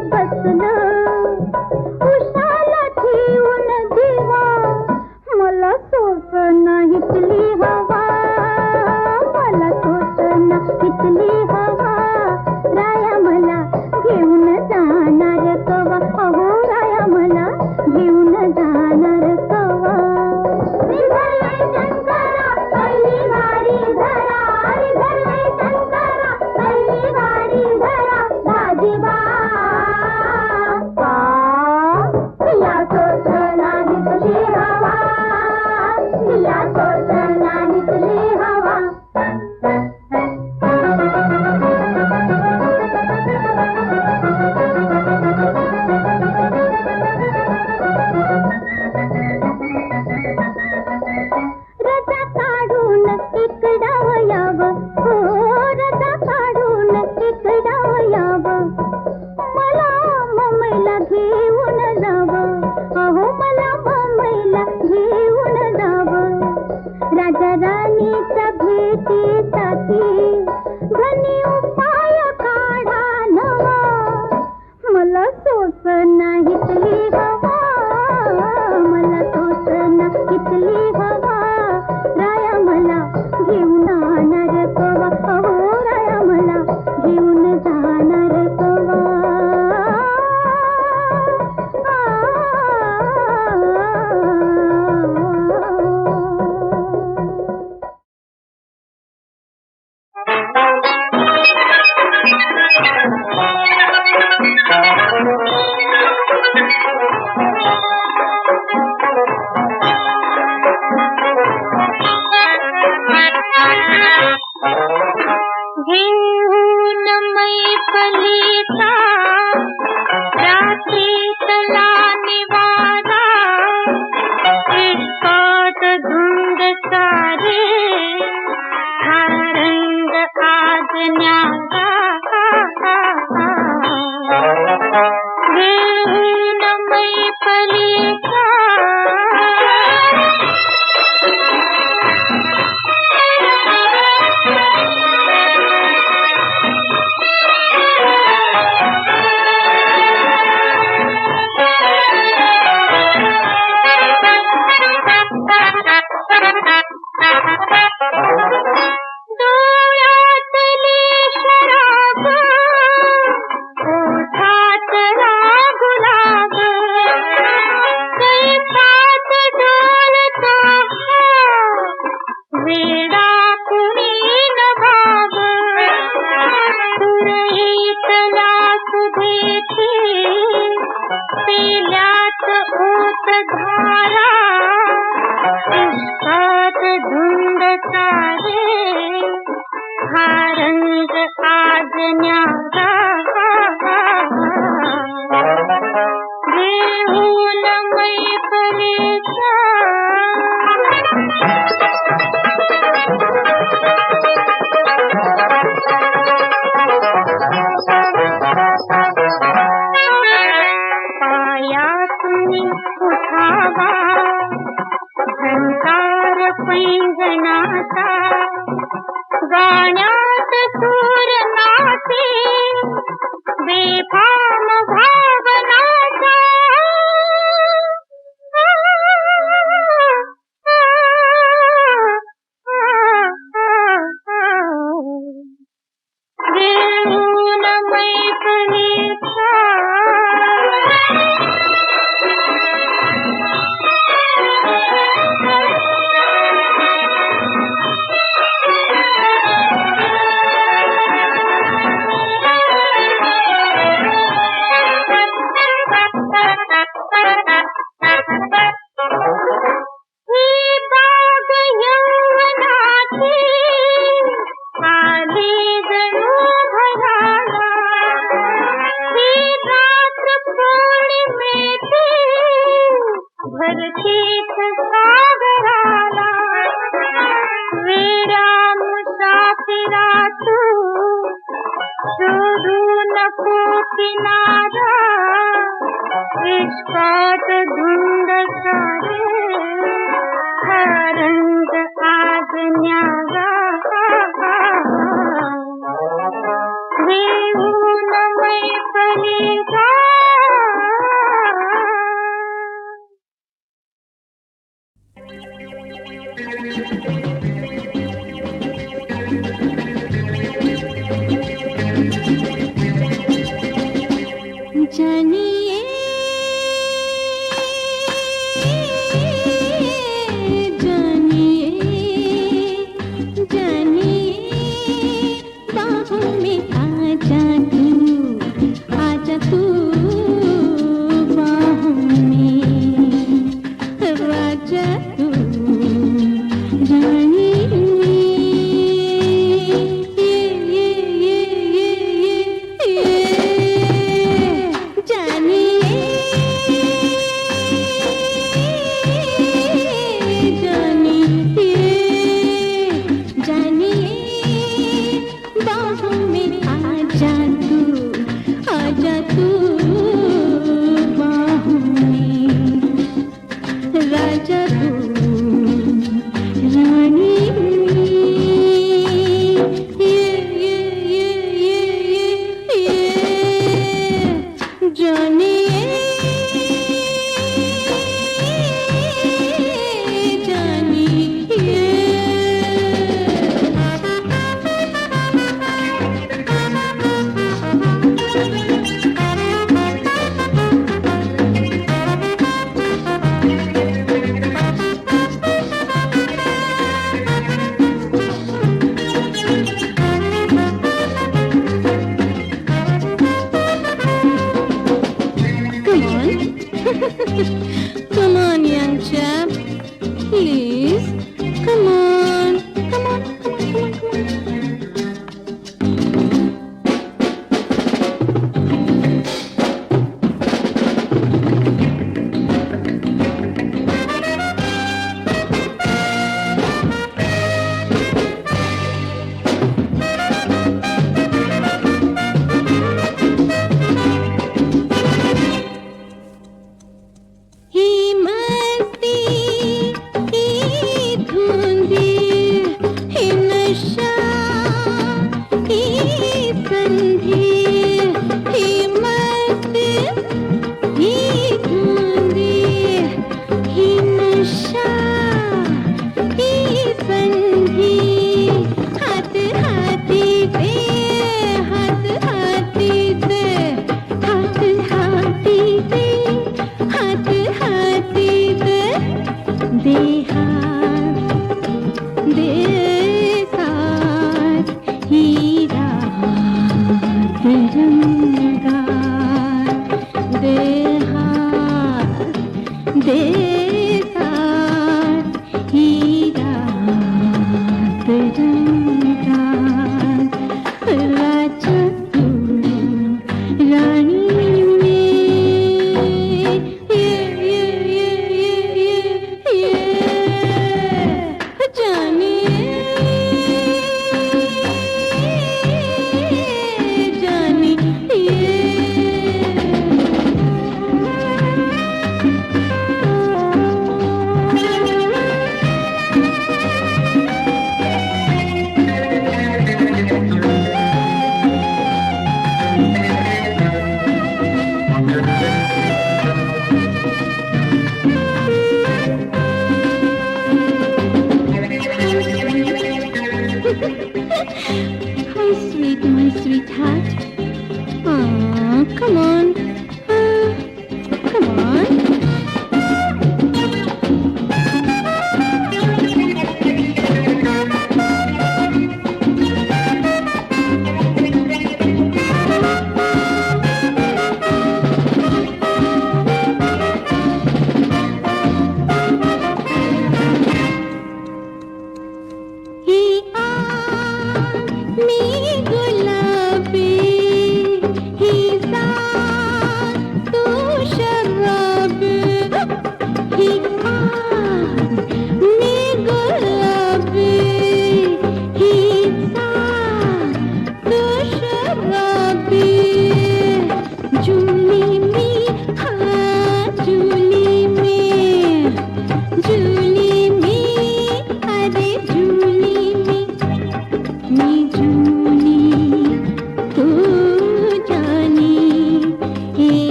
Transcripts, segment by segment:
जरा जागत चले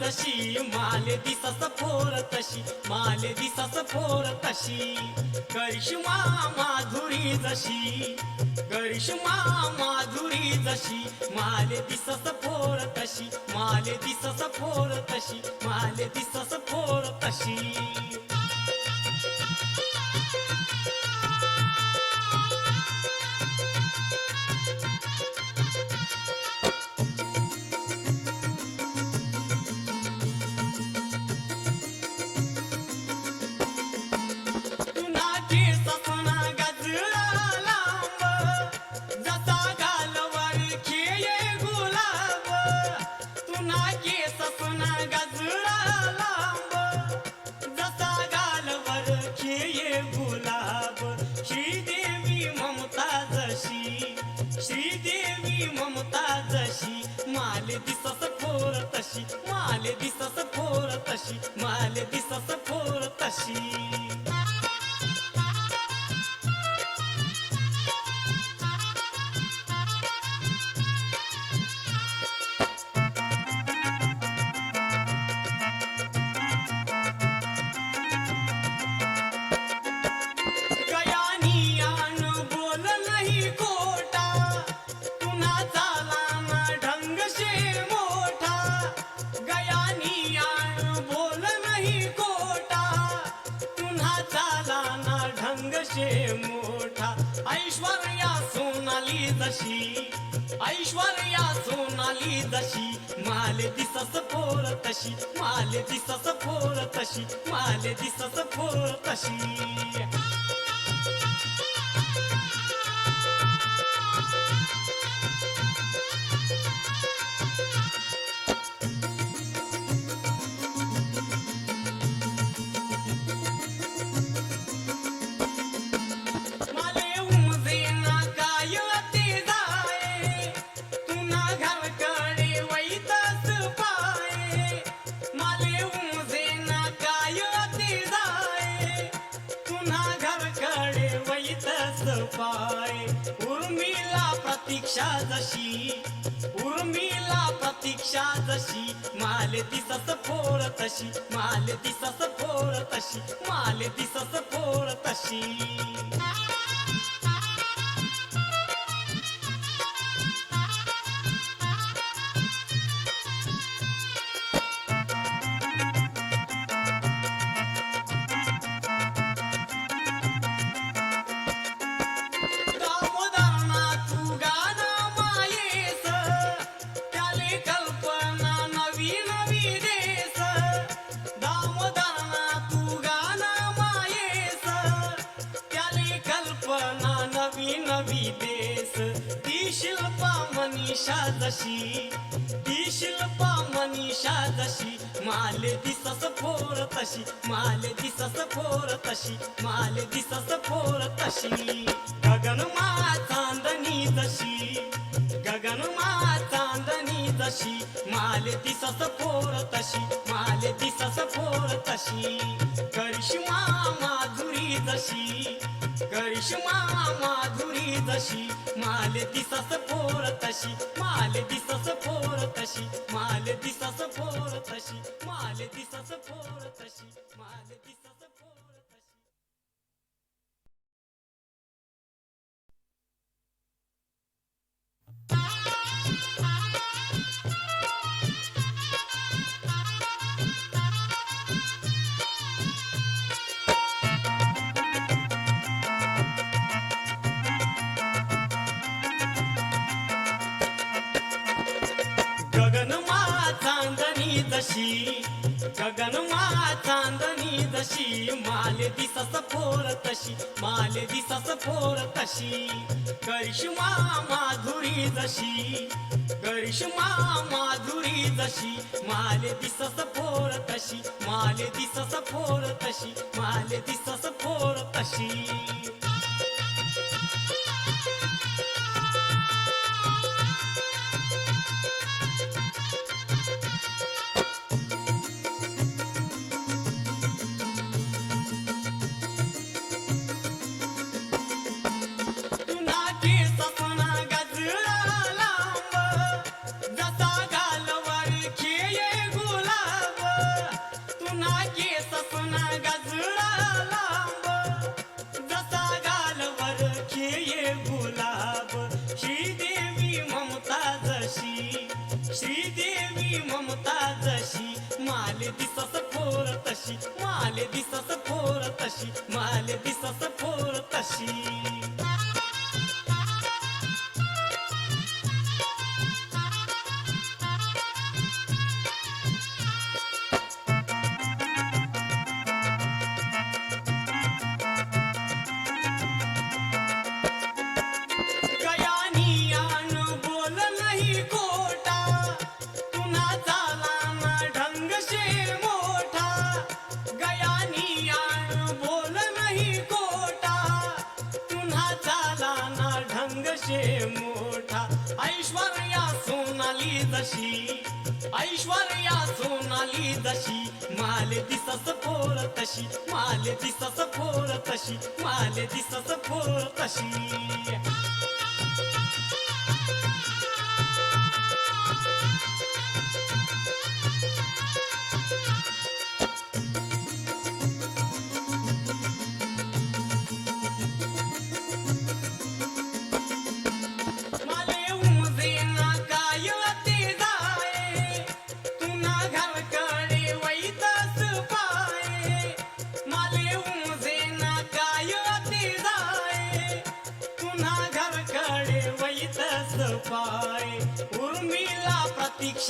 तशी माले दिसस फोर तशी माले दिसस फोर तशी. करिश्मा माधुरी जशी करिश्मा माधुरी जशी माले दिसस फोर तशी माले दिसस फोर तशी माले दिसस फोर तशी. ऐश्वर्या सोनाली जशी. ऐश्वर्या सोनाली जशी. माले दिसस फोर तशी. माले दिसस फोर तशी. माले दिसस फोर तशी. प्रतीक्षा जशी. माल दिसस फोर तशी. माल दिसस फोर तशी. माल दिसस फोर तशी. दिसस फोर तशी माल दिसस फोर तशी माल दिसस फोर तशी. गगन मा चांदणी जशी गगन मा चांदणी जशी माल दिसस फोर तशी माल दिसस फोर तशी. करिश्मा माधुरी जशी करिश्मा माधुरी जशी माल दिसस पोर तशी माल दिसस पोर तशी माल दिसस पोर तशी माल दिसस पोर तशी माल दिस जशी गगनमा चांदणी जशी माले दिसस फोर तशी माले दिसस फोर तशी करिश्मा माधुरी जशी करिश्मा माधुरी जशी माले दिसस फोर तशी माले दिसस फोर तशी माले दिसस फोर तशी. ऐश्वर्या सोनाली जशी. माल दिसस फोर तशी. माल दिसस फोर तशी. माल दिसस फोर तशी.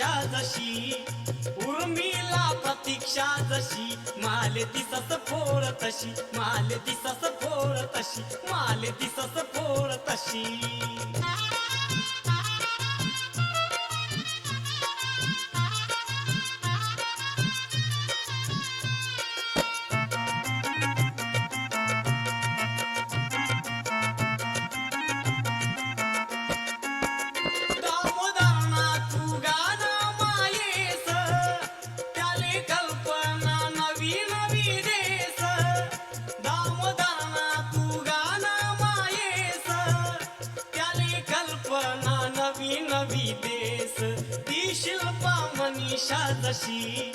आशा जशी. उर्मिला प्रतीक्षा जशी. माले दिसस फोर तशी. माले दिसस फोर तशी. माल दिसस फोर तशी. मनीषा जशी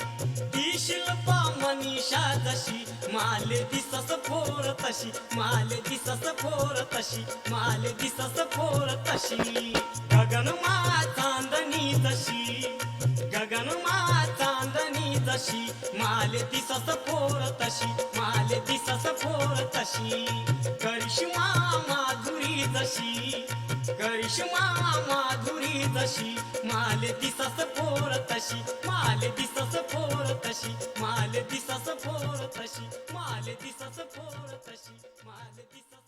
ती शिल्पा मनीषा जशी माले दिसस फोर तशी माले दिसस फोर तशी माले दिसस फोर तशी गगनमा चांदणी जशी गगनमा चांदणी जशी माले दिसस फोर तशी माले दिसस फोर तशी. करिश्मा माधुरी जशी करिश्मा माधुरी जशी माल दिसस फोर तशी माल दिसस फोर तशी माल दिसस फोर तशी माल दिसस फोर तशी माल दिसस